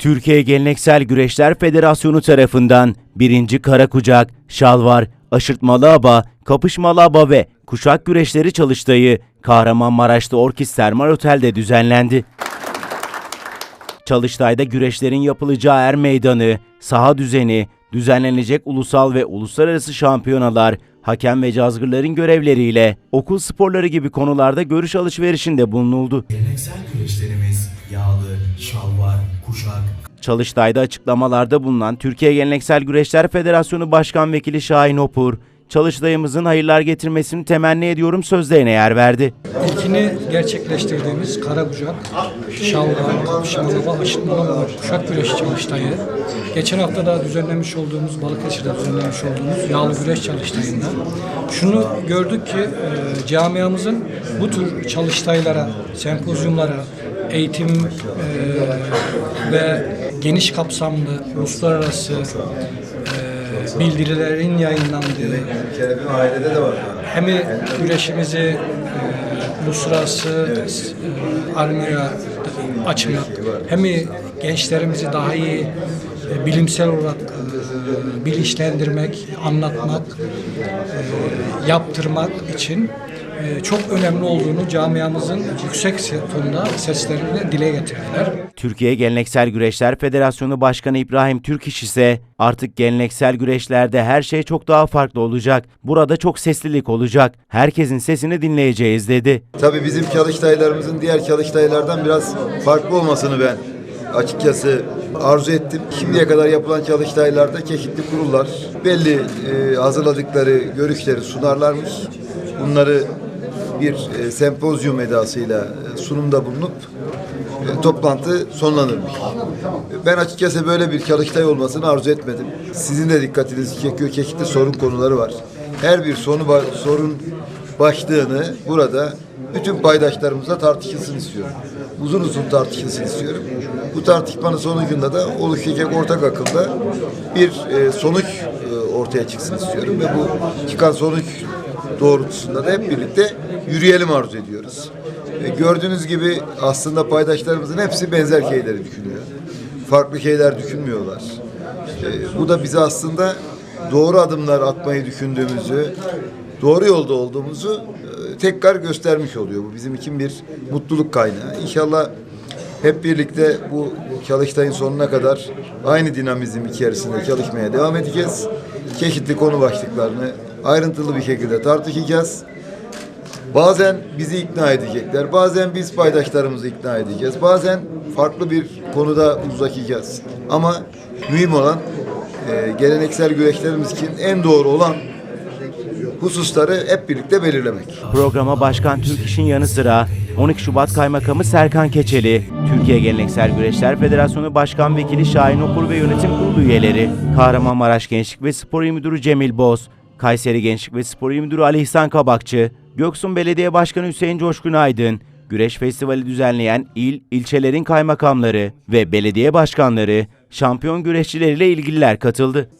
Türkiye Geleneksel Güreşler Federasyonu tarafından 1. Karakucak, Şalvar, Aşırtmalı Aba, Kapışmalı Aba ve Kuşak Güreşleri çalıştayı Kahramanmaraş'ta Orkis Termal Otel'de düzenlendi. Çalıştay'da güreşlerin yapılacağı er meydanı, saha düzeni, düzenlenecek ulusal ve uluslararası şampiyonalar, hakem ve cazgırların görevleriyle okul sporları gibi konularda görüş alışverişinde bulunuldu. Geleneksel şalvar, kuşak, Çalıştay'da açıklamalarda bulunan Türkiye Geleneksel Güreşler Federasyonu Başkan Vekili Şahin Opur, çalıştayımızın hayırlar getirmesini temenni ediyorum sözlerine yer verdi. İlkini gerçekleştirdiğimiz Karabucak, Şalvar, Kapışmalı, Aşıtmalı Kuşak Güreşi Çalıştayı, geçen hafta da düzenlemiş olduğumuz, Balıkesir'de düzenlemiş olduğumuz Yağlı Güreş Çalıştayı'nda. Şunu gördük ki e, camiamızın bu tür çalıştaylara, sempozyumlara, eğitim e, ve geniş kapsamlı uluslararası e, bildirilerin yayınlandığı ailede de var. hem güreşimizi e, uluslararası e, arenaya açmak, hem gençlerimizi daha iyi e, bilimsel olarak e, bilinçlendirmek, anlatmak, e, yaptırmak için çok önemli olduğunu camiamızın yüksek tonda seslerini dile getirdiler. Türkiye Geleneksel Güreşler Federasyonu Başkanı İbrahim Türkiş ise artık geleneksel güreşlerde her şey çok daha farklı olacak. Burada çok seslilik olacak. Herkesin sesini dinleyeceğiz dedi. Tabii bizim çalıştaylarımızın diğer çalıştaylardan biraz farklı olmasını ben açıkçası arzu ettim. Şimdiye kadar yapılan çalıştaylarda çeşitli kurullar belli e, hazırladıkları görüşleri sunarlarmış. Bunları bir e, sempozyum edasıyla e, sunumda bulunup e, toplantı sonlanırmış. Ben açıkçası böyle bir çalıştay olmasını arzu etmedim. Sizin de dikkatinizi çekiyor. Çeşitli sorun konuları var. Her bir sonu ba- sorun başlığını burada bütün paydaşlarımızla tartışılsın istiyorum. Uzun uzun tartışılsın istiyorum. Bu tartışmanın sonucunda da oluşacak ortak akılda bir e, sonuç e, ortaya çıksın istiyorum ve bu çıkan sonuç doğrultusunda da hep birlikte yürüyelim arzu ediyoruz. E, gördüğünüz gibi aslında paydaşlarımızın hepsi benzer şeyleri düşünüyor. Farklı şeyler düşünmüyorlar. E, bu da bize aslında doğru adımlar atmayı düşündüğümüzü, doğru yolda olduğumuzu e, tekrar göstermiş oluyor. Bu bizim için bir mutluluk kaynağı. İnşallah hep birlikte bu çalıştayın sonuna kadar aynı dinamizm içerisinde çalışmaya devam edeceğiz. Çeşitli konu başlıklarını ayrıntılı bir şekilde tartışacağız. Bazen bizi ikna edecekler, bazen biz paydaşlarımızı ikna edeceğiz, bazen farklı bir konuda uzlaşacağız. Ama mühim olan e, geleneksel güreşlerimiz için en doğru olan hususları hep birlikte belirlemek. Programa Başkan Türkiş'in yanı sıra 12 Şubat Kaymakamı Serkan Keçeli, Türkiye Geleneksel Güreşler Federasyonu Başkan Vekili Şahin Okur ve Yönetim Kurulu üyeleri, Kahramanmaraş Gençlik ve Spor İl Müdürü Cemil Boz, Kayseri Gençlik ve Spor İl Müdürü Ali İhsan Kabakçı, Göksun Belediye Başkanı Hüseyin Coşkun Aydın, Güreş Festivali düzenleyen il, ilçelerin kaymakamları ve belediye başkanları, şampiyon güreşçileriyle ilgililer katıldı.